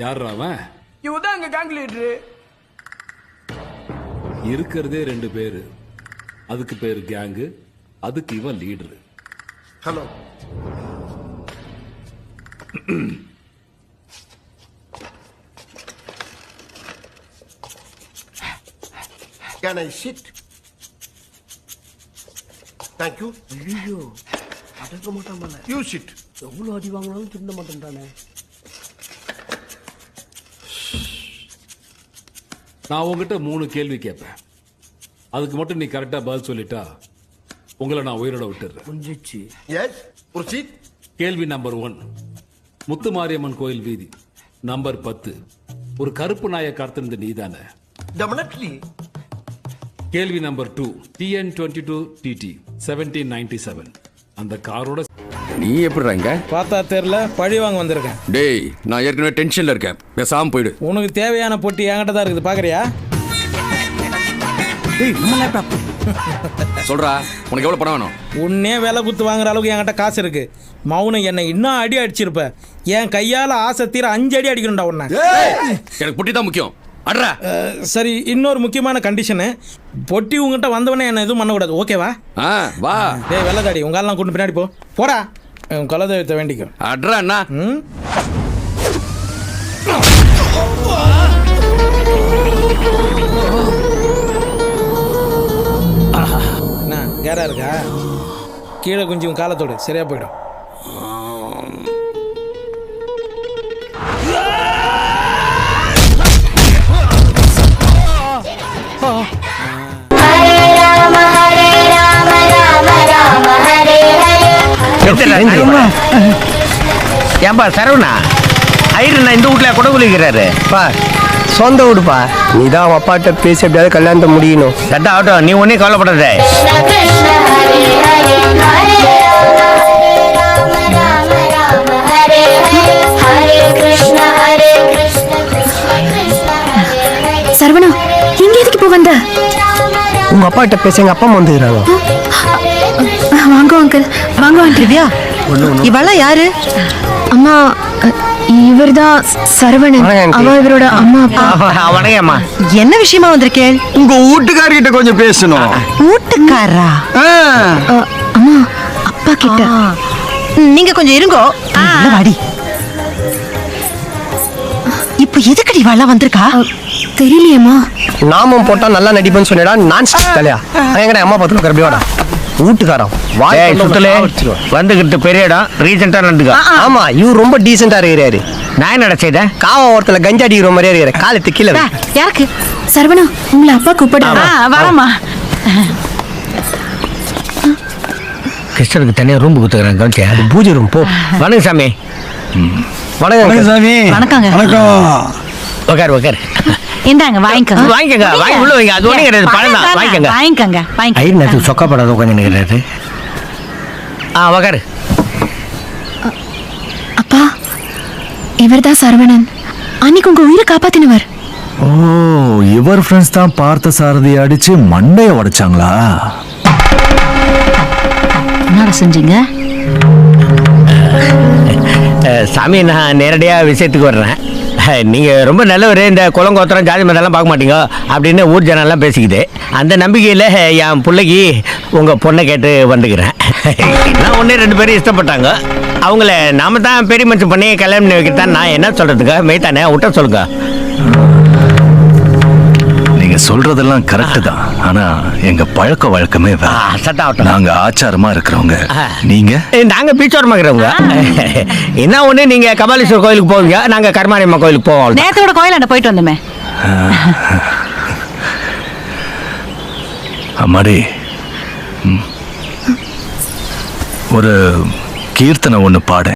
யார் அவன்? இவன் தான் எங்க கேங் லீடரு இருக்கிறதே ரெண்டு பேரு. அதுக்கு பேரு கேங்கு அதுக்கு இவன் leader hello Can I sit? Thank you. ஐயோ அடக்க மாட்டான் You sit. எவ்வளவு அடி வாங்கினாலும் திருந்த மாட்டேன்டானே நான் உங்ககிட்ட மூணு கேள்வி கேட்பேன். அதுக்கு மட்டும் நீ கரெக்டா பதில் சொல்லிட்டா உங்களை நான் உயிரோட விட்டுறேன் புரிஞ்சிச்சு. கேள்வி நம்பர் ஒன் முத்துமாரியம்மன் கோயில் வீதி. நம்பர் பத்து. ஒரு கருப்பு நாயை கடத்திருந்த நீதானே? Definitely. கேள்வி number two TN twenty two DD seventeen ninety seven அந்த காரோட நீ எப்படி இங்க? பார்த்தா தெரியல பழி வாங்க வந்திருக்கேன். டேய் நான் ஏற்கனவே டென்ஷன்ல இருக்கேன். பேசாம போயிடு. உனக்கு தேவையான பொட்டி என்கிட்ட தான் இருக்குது பாக்குறியா? சொல்றா உனக்கு எவ்வளவு பணம் வேணும்? உன்னே விலை குத்து வாங்குற அளவுக்கு என்கிட்ட காசு இருக்கு. மௌனம் என்னை இன்னும் அடி அடிச்சிருப்ப. என் கையால ஆசை தீர அஞ்சு அடி அடிக்கணும்டா உன்னை. எனக்கு பொட்டி தான் முக்கியம். அட்ரா சரி இன்னொரு முக்கியமான கண்டிஷனு பொட்டி உங்ககிட்ட வந்தவொடனே என்ன எதுவும் பண்ணக்கூடாது. ஓகேவா ஆ வா. டேய் வெள்ளதாடி உங்க ஆள்லாம் கூட்டு பின்னாடி போ. போடா. குலதெய்வத்தை வேண்டிக்கோ. அட்ரா அண்ணா. கேரா இருக்கா? கீழே கொஞ்சம் காலத்தோடு சரியா போயிடும். ஏன்பா சரவணா? ஐயர்ண்ணா இந்த வீட்டில் கூட குளிக்கிறாரு. பா சொந்த வீடுப்பா நீ தான் அப்பாட்ட பேசி எப்படியாவது கல்யாணத்தை முடியணும். கரெக்டாக ஆகட்டும் நீ ஒன்றே கவலைப்படாத. சரவணா இங்க எதுக்கு இப்போ வந்த? உங்க அப்பாட்ட பேசி எங்க அப்பா வந்துக்கிறாங்க. வாங்க அங்கிள் வாங்க வாங்க இவெல்லாம் யாரு? அம்மா சரவணன். aunty. அவ இவரோட அம்மா அப்பா. என்ன விஷயமா வந்திருக்கேன் உங்க வீட்டுக்காரர்கிட்ட கொஞ்சம் பேசணும். வீட்டுக்காரா அம்மா அப்பா கிட்ட. நீங்க கொஞ்சம் இருங்கோ. வாடி. இப்ப எதுக்கடி இவெல்லாம் வந்திருக்கா? தெரியலையேம்மா. நாமம் போட்டா நல்லா நடிப்பேன்னு சொன்னடா நான் தலையா எங்கடா அம்மா பார்த்து கரப்பி வாடா. வீட்டுக்காரன் சுத்தலே. வந்துகிட்டு பெரிய இடம். ரீசெண்டாக நடந்துக்கோ. ஆமா இவர் ரொம்ப டீசெண்டா இருக்கிறாரு. நான் என்னடா செய்தேன்? காவ ஓரத்துல கஞ்சா அடிக்கிற மாதிரியே இருக்கிற காலத்து கீழே வை. யாருக்கு? சரவணா உங்களை அப்பா கூப்பிடுறா வரமா கிருஷ்ணனுக்கு தனியாக ரூம் கொடுத்துக்கிறேன் கவனிச்சியா? பூஜை ரூம் போ. வணக்கம் சாமி. வணக்கம் சாமி. வணக்கங்க. உக்கார் உக்கார். இந்தாங்க வாங்கிக்கோங்க. வாங்கிக்கங்க. வாங்கி உள்ள வைங்க. அது ஒன்றும் கிடையாது பழம் தான் வாங்கிக்கங்க வாங்கிக்கோங்க. வாங்கிக்கோங்க. ஐயர் நேரத்துக்கு சொக்கப்படாத உட்காந்து நினைக்கிறாரு ஆ உக்காரு. அப்பா இவர்தான் சரவணன். அன்னைக்கு உங்க உயிரை காப்பாத்தினவர். ஓ இவர் ஃப்ரெண்ட்ஸ் தான் பார்த்த சாரதி அடிச்சு மண்டைய உடைச்சாங்களா? என்ன செஞ்சீங்க? சாமி நான் நேரடியாக விஷயத்துக்கு வர்றேன். அஹ், நீங்க ரொம்ப நல்லவர் இந்த குளங்கோத்திரம் ஜாதி மதம்லாம் பார்க்க மாட்டீங்க அப்படின்னு ஊர் ஜனம்லாம் பேசிக்குது. அந்த நம்பிக்கையில் என் பிள்ளைக்கு உங்க பொண்ணை கேட்டு வந்துக்கிறேன். நான் ஒன்று ரெண்டு பேரும் இஷ்டப்பட்டாங்க. அவங்கள நாம தான் பெரிய மனுஷன் பண்ணி கல்யாணம் வைக்கத்தான் நான் என்ன சொல்றதுக்கு? மெய்த்தானே விட்ட சொல்லுங்க. நீங்க சொல்றதெல்லாம் கரெக்ட் தான். ஆனா எங்க பழக்க வழக்கமே வேற. ஆ, சட்டம் ஆகட்டும். நாங்க ஆச்சாரமா இருக்கிறவங்க. நீங்க? ஏய், நாங்க பீச்சோரமாக்கிறவங்க என்ன ஒண்ணு நீங்க கபாலீஸ்வரர் கோயிலுக்கு போவீங்க நாங்க கருமாரியம்மா கோயிலுக்கு போவோம். நேத்தோட கோயிலாண்ட போயிட்டு வந்தோமே. அம்மாடி. ம். ஒரு கீர்த்தனை ஒன்று பாடு.